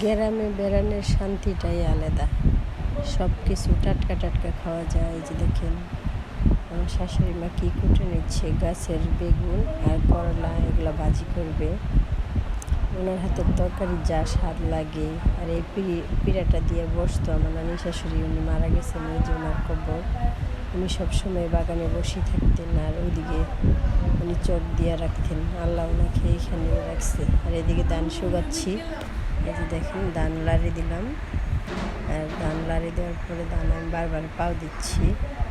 গ্রামে বেড়ানোর শান্তিটাই আলাদা। সব কিছু টাটকা টাটকা খাওয়া যায়, এই যে দেখেন। আমার শাশুড়ি মা কী কুটে নিচ্ছে? গাছের বেগুন আর করলা, এগুলো ভাজি করবে। ওনার হাতের তরকারি যা স্বাদ লাগে। আর এই পিড়ি, পিড়াটা দিয়ে বসতো আমার নানি শাশুড়ি, উনি মারা গেছেন ওই যে ওনার কবর। উনি সবসময় বাগানে বসে থাকতেন আর ওইদিকে উনি চোখ দিয়ে রাখতেন। আল্লাহ ওনাকে এইখানে রাখছে। আর এদিকে দান শুকাচ্ছি। এই যে দেখেন দান লাড়ি দিলাম। আর দান লাড়ি দেওয়ার পরে দান আমি বারবার পাও দিচ্ছি।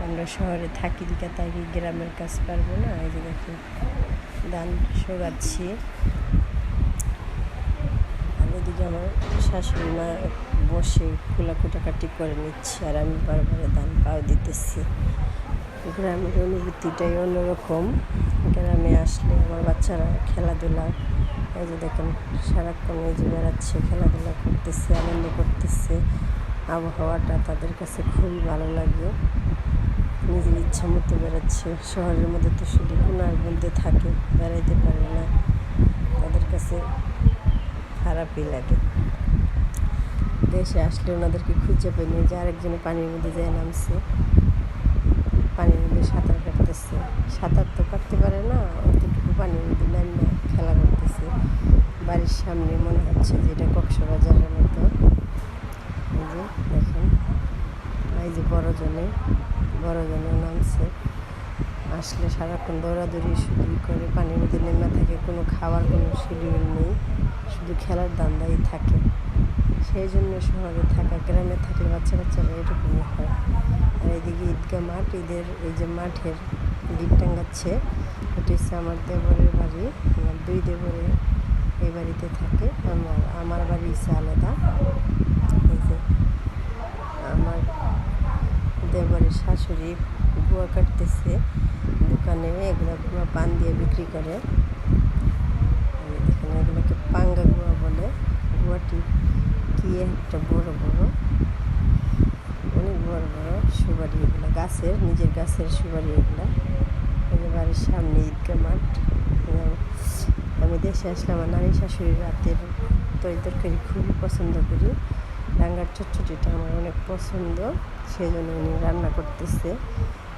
আমরা শহরে থাকি, দিকে তাই গ্রামের কাজ পারব না। এই যে দেখেন, ধান শোগাচ্ছি। আর ওদিকে আমার শাশুড়ি মা বসে খোলা কুটাকাটি করে নিচ্ছে আর আমি বারবার দান পাও দিতেছি। গ্রামের অনুভূতিটাই অন্যরকম। গ্রামে আসলে আমার বাচ্চারা খেলাধুলা এই যে দেখেন, সারাক্ষণ এই যে বেড়াচ্ছে, খেলাধুলা করতেছে, আনন্দ করতেছে। আবহাওয়াটা তাদের কাছে খুবই ভালো লাগে। নিজের ইচ্ছা মতো বেড়াচ্ছে। শহরের মধ্যে তো শুধু কোনার মধ্যে থাকে, বেড়াইতে পারে না। তাদের কাছে খারাপই লাগে। দেশে আসলে ওনাদেরকে খুঁজে পাইনি যে আরেকজনে পানির মধ্যে যায় নামছে। পানির মধ্যে সাঁতার কাটতেছে। সাঁতার তো কাটতে পারে না, অতটুকু পানির মধ্যে নাম না খেলা করতেছে বাড়ির সামনে মনে হচ্ছে যে এটা কক্সবাজারের মতো। এই যে দেখেন, এই যে বড়জনে বড়জনে নামছে। আসলে সারাক্ষণ দৌড়াদৌড়ি শুধু করে পানির মধ্যে নেমে থাকে, কোনো খাওয়ার কোনো শিডিউল নেই, শুধু খেলার দান্দাই থাকে। সেই জন্য শহরে থাকা, গ্রামে থাকলে বাচ্চা কাচ্চারা এরকমই হয়। আর এদিকে ঈদগাহ মাঠ, ঈদের এই যে মাঠের গিট টাঙ্গাচ্ছে এটা হচ্ছে আমার দেবরের বাড়ি। আমার দুই দেবরে এই বাড়িতে থাকে। আমার আমার বাড়ি হচ্ছে আলাদা। এই যে আমার দেবরের শাশুড়ি গুয়া কাটতেছে দোকানে, এগুলো গুয়া পান দিয়ে বিক্রি করে। এই দেখেন, এগুলোকে পাঙ্গা গুয়া বলে। গুয়াটি কি একটা বড় বড় সুবারি এগুলো, গাছের, নিজের গাছের সুবারি এগুলো। বাড়ির সামনে ঈদগাহ মাঠ। আমি দেশে আসলে আমার নারী শাশুড়ির রাতের তরি তরকারি খুবই পছন্দ করি। ডাঙ্গার চচ্চড়িটা আমার অনেক পছন্দ সেই জন্য উনি রান্না করতেছে।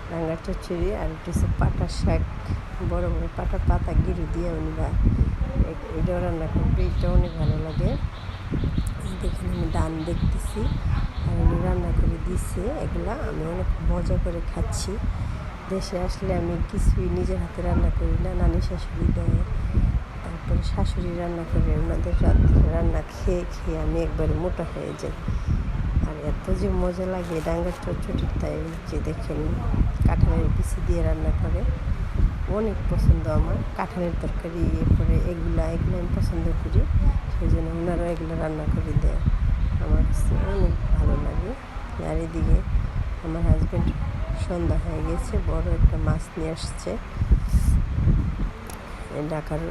ডাঙ্গার চচ্চড়ি আর হচ্ছে পাটা শাক, বড় বড় পাটা পাতা গিরু দিয়ে উনি বা এটাও রান্না করবে এটা অনেক ভালো লাগে। দেখুন আমি ডান দেখতেছি। আর দিছে, এগুলা আমি অনেক মজা করে খাচ্ছি। দেশে আসলে আমি কিছুই নিজের হাতে রান্না করি না, নানি শাশুড়ি দেয়, তারপরে শাশুড়ি রান্না করে, ওনাদের রান্না খেয়ে খেয়ে আমি একবারে মোটা হয়ে যাই। আর এত যে মজা লাগে, ডাঙ্গার চটচটির তাই যে দেখেন, কাঁঠালের পিসি দিয়ে রান্না করে। অনেক পছন্দ আমার, কাঁঠালের তরকারি, এরপরে এগুলা, এগুলো আমি পছন্দ করি, সেই জন্য ওনারা এগুলো রান্না করে দেয় আমার কাছে অনেক ভালো লাগে আর এদিকে আমার হাজব্যান্ড সন্ধ্যা হয়ে গেছে, বড় একটা মাছ নিয়ে আসছে। ডাকার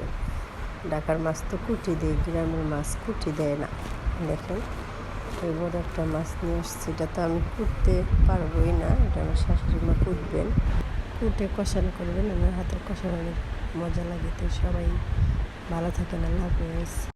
ডাকার মাছ তো কুটি দেয়, গ্রামের মাছ কুটি দেয় না, দেখেন। এই বড় একটা মাছ নিয়ে আসছে, এটা তো আমি কুটতে পারবোই না, এটা আমার শাশুড়ি মা কুটবেন। কুটে কষানো করবেন, আমার হাতের কষানো অনেক মজা লাগে, তো সবাই ভালো থাকেন, আল্লাহ হাফেজ।